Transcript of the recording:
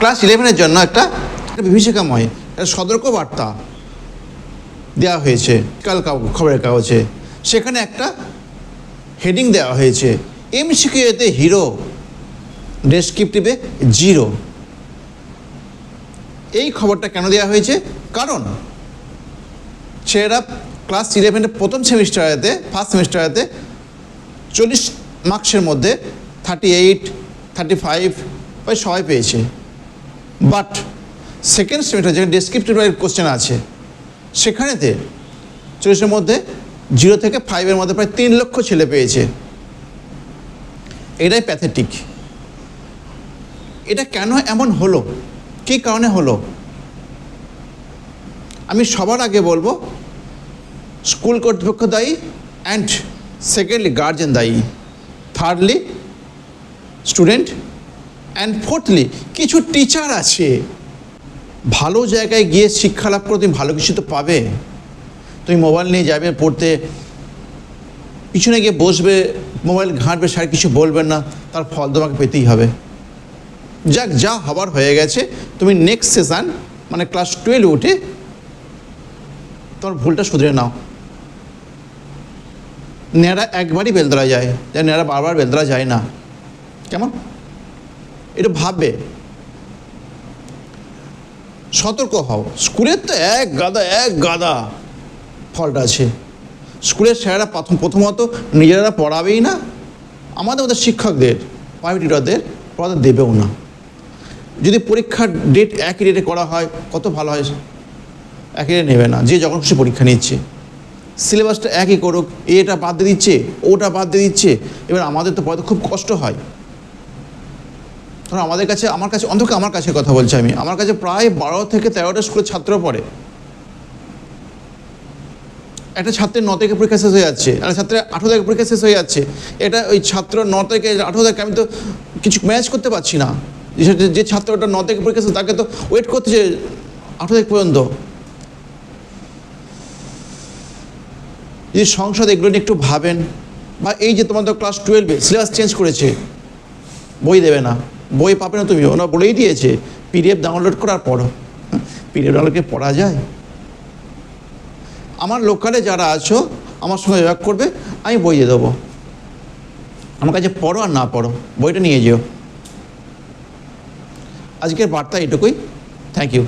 Class ইলেভেনের জন্য একটা বিভীষিকাময় একটা সতর্ক বার্তা দেওয়া হয়েছে, কাল খবরের কাগজে। সেখানে একটা হেডিং দেওয়া হয়েছে এমসিকিউতে হিরো ডেসক্রিপটিভে জিরো এই খবরটা কেন দেওয়া হয়েছে? কারণ ছেলেরা ক্লাস ইলেভেনের প্রথম সেমিস্টারেতে ফার্স্ট সেমিস্টারেতে চল্লিশ মার্কসের মধ্যে থার্টি এইট থার্টি ফাইভ সবাই পেয়েছে। বাট সেকেন্ড সেমিস্টার যেখানে ডেসক্রিপটিভ কোশ্চেন আছে, সেখানেতে চল্লিশের মধ্যে জিরো থেকে ফাইভের মধ্যে প্রায় তিন লক্ষ ছেলে পেয়েছে। এটাই প্যাথেটিক এটা কেন এমন হলো? কী কারণে হলো? আমি সবার আগে বলব স্কুল কর্তৃপক্ষ দায়ী অ্যান্ড সেকেন্ডলি গার্জেন দায়ী। থার্ডলি স্টুডেন্ট অ্যান্ড ফোর্থলি কিছু টিচার আছে, ভালো জায়গায় গিয়ে শিক্ষা লাভ করে তুমি ভালো কিছু তো পাবে। তুমি মোবাইল নিয়ে যাবে, পড়তে পিছনে গিয়ে বসবে মোবাইল ঘাঁটবে স্যার কিছু বলবেন না, তার ফল তোমাকে পেতেই হবে। যাক, যা হবার হয়ে গেছে, তুমি নেক্সট সেশন মানে ক্লাস টুয়েলভ উঠে তোমার ভুলটা শুধরে নাও। নেড়া একবারই বেলতলা যায় নেড়া বারবার বেলতলা যায় না। কেমন? এটা ভাববে। সতর্ক হও। স্কুলের তো এক গাদা এক গাদা ফলটা আছে। স্কুলের স্যারেরা প্রথম, প্রথমত নিজেরা পড়াবেই না, আমাদের ওদের শিক্ষকদের প্রাইভেট টিচারদের পড়াতে দেবেও না। যদি পরীক্ষার ডেট একই ডেটে করা হয়, কত ভালো হয়, একই ডেটে নেবে না, যে যখন খুশি পরীক্ষা নিচ্ছে। সিলেবাসটা একই করুক এটা বাদ দিয়ে দিচ্ছে, ওটা বাদ দিয়ে দিচ্ছে। এবার আমাদের তো পড়াতে খুব কষ্ট হয়। ধরো আমাদের কাছে, আমার কাছে অন্তত আমার কাছে কথা বলছি আমি। আমার কাছে প্রায় বারো থেকে তেরোটা স্কুলের ছাত্র পড়ে। একটা ছাত্রের ন থেকে পরীক্ষা শেষ হয়ে যাচ্ছে, একটা ছাত্রের আঠেরো থেকে পরীক্ষা শেষ হয়ে যাচ্ছে। এটা ওই ছাত্র ন থেকে, আঠেরো থেকে, আমি তো কিছু ম্যাচ করতে পারছি না। যে- ছাত্রটা ন থেকে পরীক্ষা শেষ, তাকে তো ওয়েট করতেছে আঠেরো থেকে পর্যন্ত। যদি সংসদ এগুলো নিয়ে একটু ভাবেন, বা এই যে তোমাদের ক্লাস টুয়েলভে সিলেবাস চেঞ্জ করেছে, বই দেবে না। বই পাবে না তুমি? ওনা বলেই দিয়েছে পিডিএফ ডাউনলোড করার পড়ো পিডিএফ ডাউনলোডকে পড়া যায়? আমার লোকালে যারা আছো, আমার সঙ্গে যোগাযোগ করবে, আমি বই দিয়ে দেবো। আমার কাছে পড়ো আর না পড়ো, বইটা নিয়ে যেও। আজকের বার্তা এটুকুই। Thank you